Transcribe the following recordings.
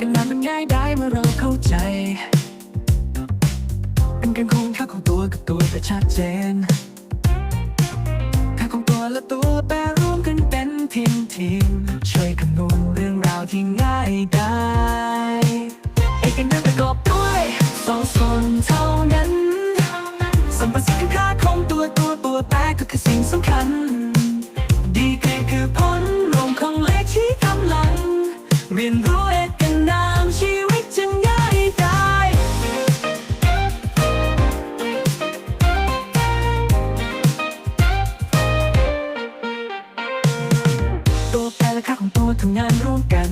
กันนานมันง่ายได้เมื่อเราเข้าใจ เป็นการคงค่าของตัวกับตัวแต่ชัดเจน ค่าของตัวและตัวแปรรวมกันเป็นทีมทีมช่วยคำนวณเรื่องราวที่ง่ายได้ไอ้กนั้นประกอบด้วยสองส่วนเท่านั้นสัมประสิทธิค่าของตัวตัวตัวแปรก็คือสิ่งสำคัญ ดีเกรดคือผลรวมของเลขที่กำลัง เรียนรู้ ตัวทำงานร่วมกัน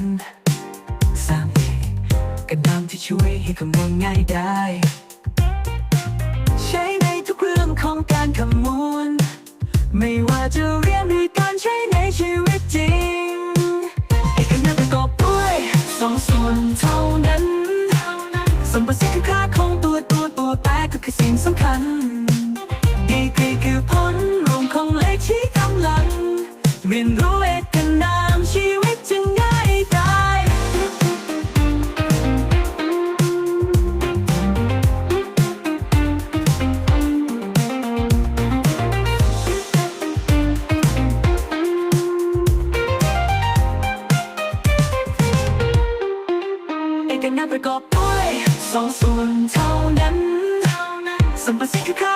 สร้างเอกกันนามที่ช่วยให้คำนวณง่ายได้ ใช้ในทุกเรื่องของการคำนวณไม่ว่าจะเรียนหรือการใช้ในชีวิตจริงเอกนามประกอบด้วยสองส่วนเท่านั้นสมประสิทธิค่าของตัวตัวตัวแปรก็คือสิ่งสำคัญดีกรีคือผลรวมของเลขที่กำลังเรียนรู้ กนามประกอบด้วยสองส่วนเท่านั้นสัมประสิทธิค่าขอ